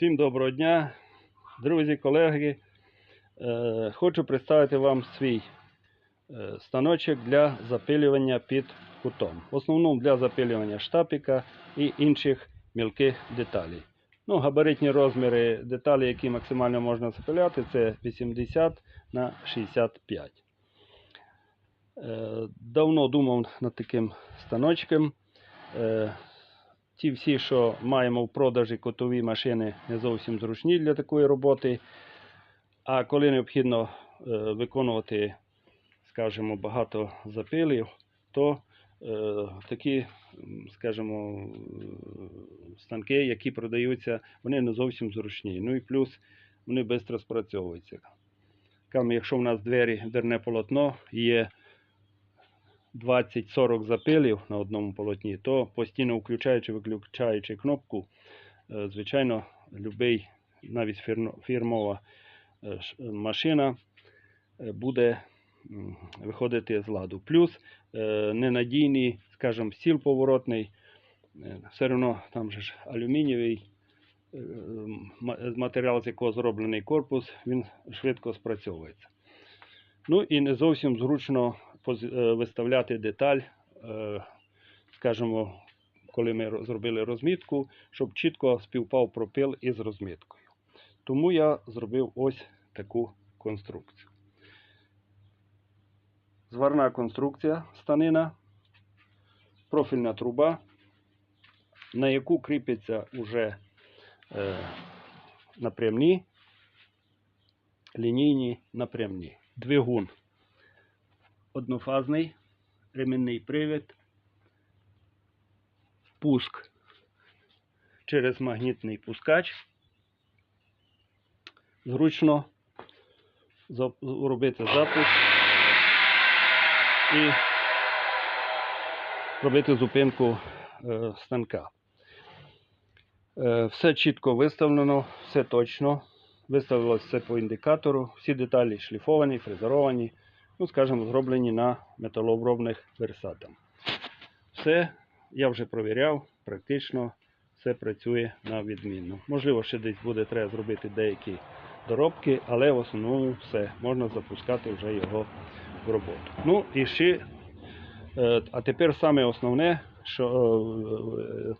Всім доброго дня, друзі, колеги. Е, Хочу представити вам свій е, станочок для запилювання під кутом. В основному для запилювання штапіка і інших мілких деталей. Ну, габаритні розміри деталей, які максимально можна запиляти, це 80 на 65. Е, Давно думав над таким станочком. Ті всі, що маємо в продажі котові машини, не зовсім зручні для такої роботи. А коли необхідно е, виконувати, скажімо, багато запилів, то е, такі, скажімо, станки, які продаються, вони не зовсім зручні. Ну і плюс вони швидко спрацьовуються. Якщо в нас двері, дверне полотно є 20-40 запилів на одному полотні, то постійно включаючи, виключаючи кнопку, е, звичайно, любий, навіть фірмова е, машина е, буде виходити з ладу. Плюс ненадійний, скажімо, стіл поворотний, все одно там же ж алюмінієвий матеріал, з якого зроблений корпус, він швидко спрацьовується. Ну і не зовсім зручно виставляти деталь, е, скажімо, коли ми зробили розмітку, щоб чітко співпав пропил із розміткою. Тому я зробив ось таку конструкцію. Зварна конструкція станина, профільна труба, на яку кріпиться уже е, напрямні, лінійні напрямні. Двигун однофазний, ремінний привід, пуск через магнітний пускач. Зручно робити запуск і робити зупинку е, станка. Е, Все чітко виставлено, все точно. Виставилось все по індикатору, всі деталі шліфовані, фрезеровані, ну, скажімо, зроблені на металообробних версатах. Все я вже провіряв, практично все працює на відмінно. Можливо, ще десь буде треба зробити деякі доробки, але в основному все, можна запускати вже його в роботу. Ну і ще, е, а тепер саме основне, що, е,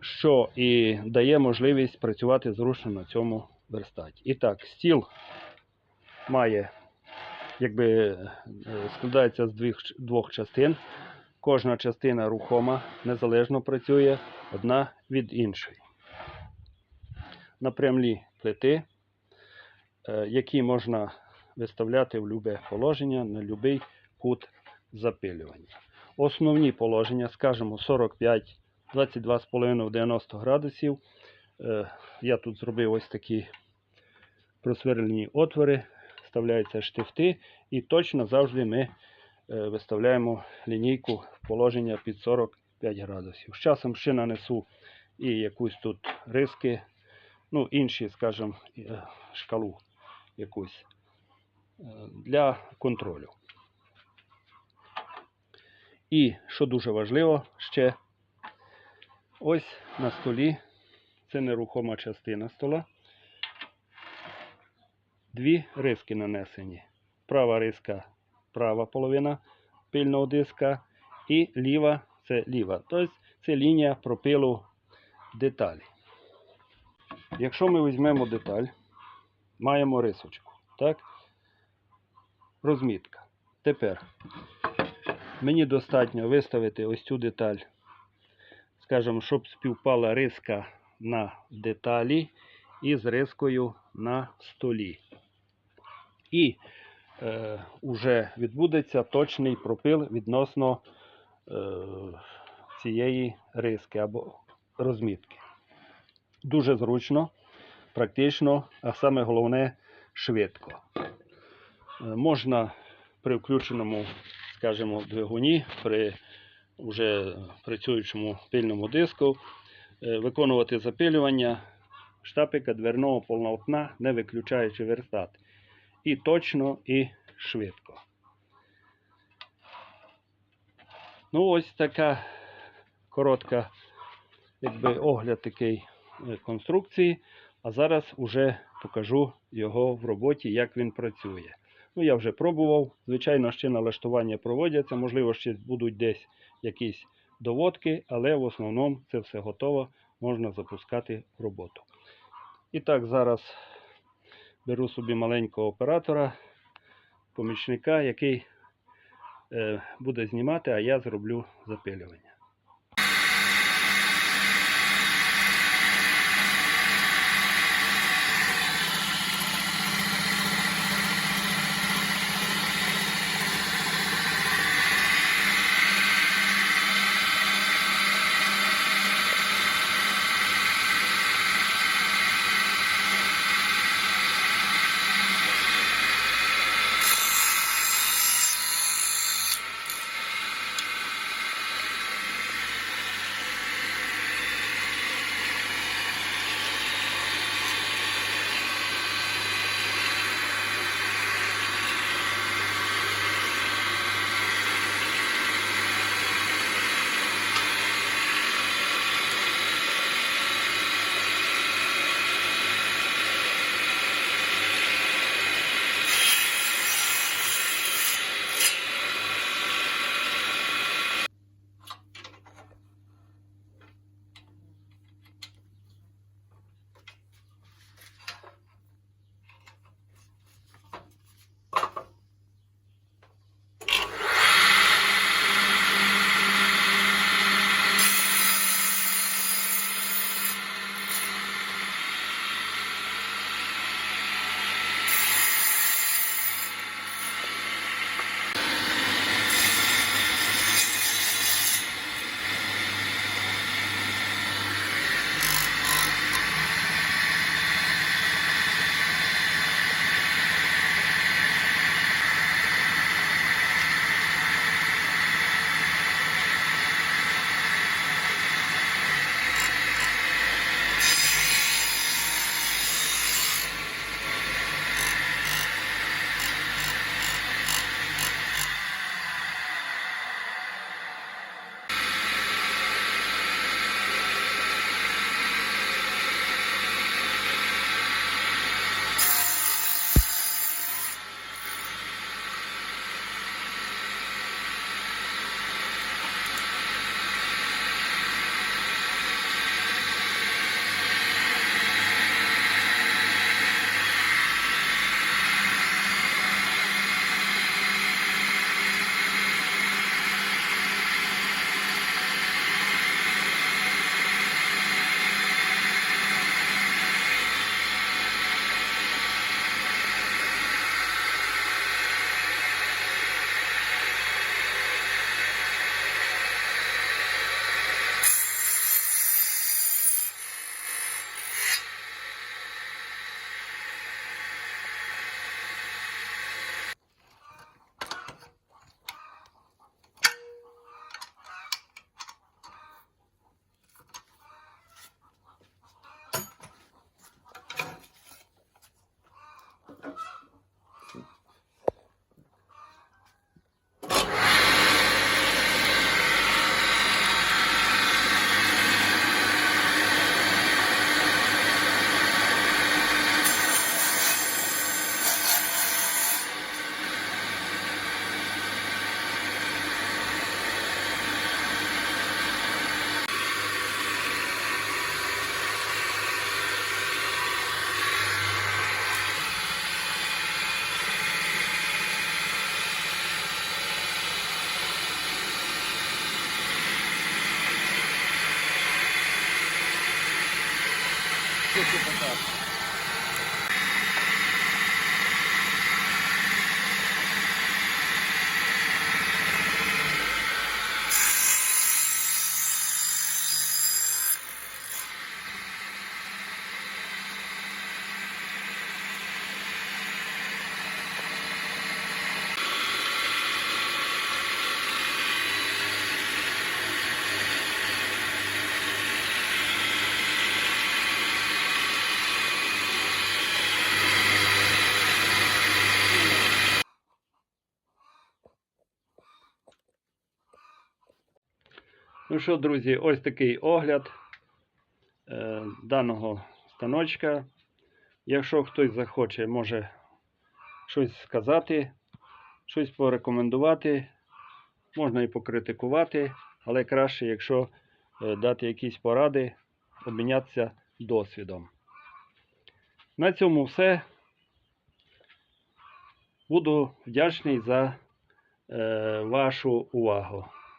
що і дає можливість працювати зручно на цьому верстаті. І так, стіл має, якби е, складається з двох, двох частин. Кожна частина рухома, незалежно працює одна від іншої. Напрямлі плити, е, які можна виставляти в любе положення на будь-який кут запилювання. Основні положення, скажімо, 45, 22,5 90 градусів. Е, Я тут зробив ось такі просверлені отвори, вставляються штифти, і точно завжди ми е, виставляємо лінійку в положення під 45 градусів. З часом ще нанесу і якусь тут риски, ну, інші, скажімо, е, шкалу якусь е, для контролю. І, що дуже важливо, ще ось на столі, це нерухома частина стола, дві риски нанесені. Права риска права половина пильного диска і ліва це ліва. Тобто це лінія пропилу деталі. Якщо ми візьмемо деталь, маємо рисочку. Так? Розмітка. Тепер мені достатньо виставити ось цю деталь, скажімо, щоб співпала риска на деталі із рискою на столі. І е, уже відбудеться точний пропил відносно е, цієї риски або розмітки. Дуже зручно, практично, а саме головне швидко. Е, можна при включеному, скажімо, двигуні, при вже працюючому пильному диску, е, виконувати запилювання штапика дверного полотна, не виключаючи верстат і точно, і швидко. Ну, ось така коротка, якби огляд такий е, конструкції. А зараз уже покажу його в роботі, як він працює. Ну, я вже пробував. Звичайно, ще налаштування проводяться. Можливо, ще будуть десь якісь доводки, але в основному це все готово, можна запускати в роботу. І так, зараз беру собі маленького оператора, помічника, який е, буде знімати, а я зроблю запилювання. aqui, aqui. Ну що, друзі, ось такий огляд. е, даного станочка. Якщо хтось захоче, може щось сказати, щось порекомендувати, можна і покритикувати, але краще, якщо е, дати якісь поради, обмінятися досвідом. На цьому все. Буду вдячний за е, вашу увагу.